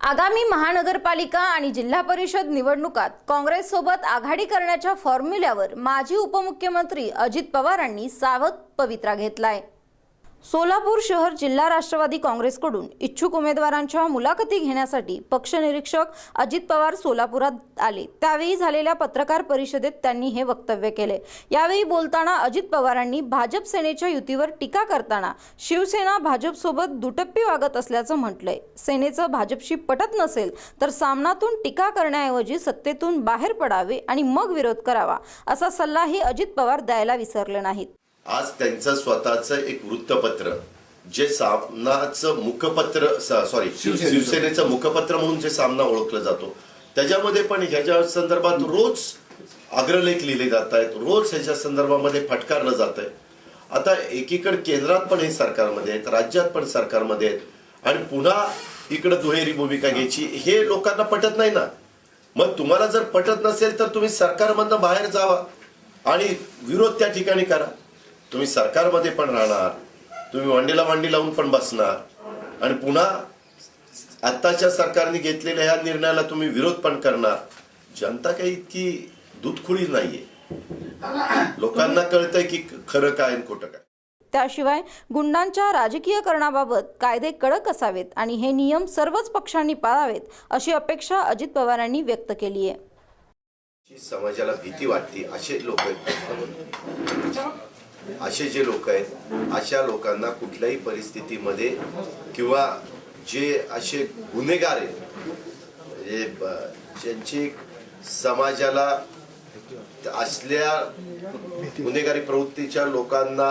आगामी महानगरपालिका आणि जिल्हा परिषद निवडणुकात काँग्रेससोबत आघाडी करण्याच्या फॉर्म्युल्यावर माजी उपमुख्यमंत्री अजित पवारांनी सावध पवित्रा घेतलाय. सोलापूर शहर जिल्हा राष्ट्रवादी काँग्रेसकडून इच्छुक उमेदवारांच्या मुलाखती घेण्यासाठी पक्षनिरीक्षक अजित पवार सोलापुरात आले. त्यावेळी झालेल्या पत्रकार परिषदेत त्यांनी हे वक्तव्य केले. यावेळी बोलताना अजित पवारांनी भाजप सेनेच्या युतीवर टीका करताना शिवसेना भाजपसोबत दुटप्पी वागत असल्याचं म्हटलंय. सेनेचं भाजपशी पटत नसेल तर सामनातून टीका करण्याऐवजी सत्तेतून बाहेर पडावे आणि मग विरोध करावा असा सल्लाही अजित पवार द्यायला विसरले नाहीत. आज त्यांचं स्वतःचं एक वृत्तपत्र जे सामनाचं मुखपत्र सॉरी शिवसेनेचं मुखपत्र म्हणून जे सामना ओळखला जातो. त्याच्यामध्ये पण ह्याच्या संदर्भात रोज अग्रलेख लिहिले जात आहेत रोज ह्याच्या संदर्भामध्ये फटकारलं जात आहे. आता एकीकडे केंद्रात पण हे सरकारमध्ये आहेत राज्यात पण सरकारमध्ये आहेत आणि पुन्हा इकडे दुहेरी भूमिका घ्यायची हे लोकांना पटत नाही ना. मग तुम्हाला जर पटत नसेल तर तुम्ही सरकारमधनं बाहेर जावा आणि विरोध त्या ठिकाणी करा. तुम्ही सरकारमध्ये पण राहणार तुम्ही मांडीला मांडी लावून पण बसणार आणि पुन्हा आत्ताच्या सरकारने घेतलेल्या ह्या निर्णयाला तुम्ही विरोध पण करणार. जनता काही इतकी दूधखुळी नाहीये. लोकांना कळतंय की खरं काय आणि खोटं काय. त्याशिवाय गुंडांच्या राजकीयकरणाबाबत कायदे कडक असावेत आणि हे नियम सर्वच पक्षांनी पाळावेत अशी अपेक्षा अजित पवारांनी व्यक्त केली आहे. समाजाला भीती वाटते असे लोक असे जे लोक आहेत अशा लोकांना कुठल्याही परिस्थितीमध्ये किंवा जे असे गुन्हेगार आहेत म्हणजे ज्यांची समाजाला असल्या गुन्हेगारी प्रवृत्तीच्या लोकांना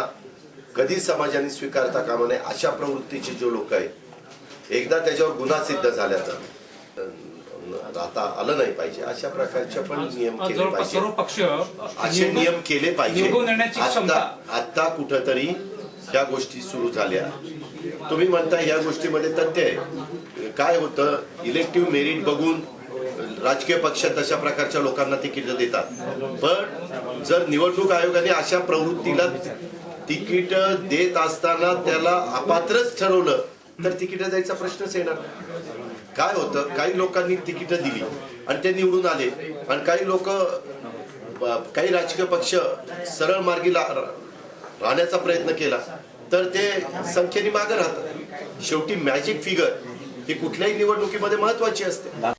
कधी समाजाने स्वीकारता कामा नये अशा प्रवृत्तीचे जे लोक आहेत एकदा त्याच्यावर गुन्हा सिद्ध झाल्या आता आलं नाही पाहिजे. अशा प्रकारचे पण नियम केले पाहिजे असे नियम केले पाहिजे आता आता कुठंतरी ह्या गोष्टी सुरू झाल्या. तुम्ही म्हणता या गोष्टीमध्ये तथ्य आहे. काय होतं? इलेक्टिव्ह मेरिट बघून राजकीय पक्ष तशा प्रकारच्या लोकांना तिकीट देतात. पण जर निवडणूक आयोगाने अशा प्रवृत्तीला तिकीट देत असताना त्याला अपात्रच ठरवलं तर तिकीट द्यायचा प्रश्नच येणार. काय होतं? काही लोकांनी तिकीट दिली आणि ते निवडून आले. आणि काही लोक काही राजकीय पक्ष सरळ मार्गी ला- राहण्याचा प्रयत्न केला. तर ते संख्येने मागे राहतात. शेवटी मॅजिक फिगर ही कुठल्याही निवडणुकीमध्ये महत्वाची असते.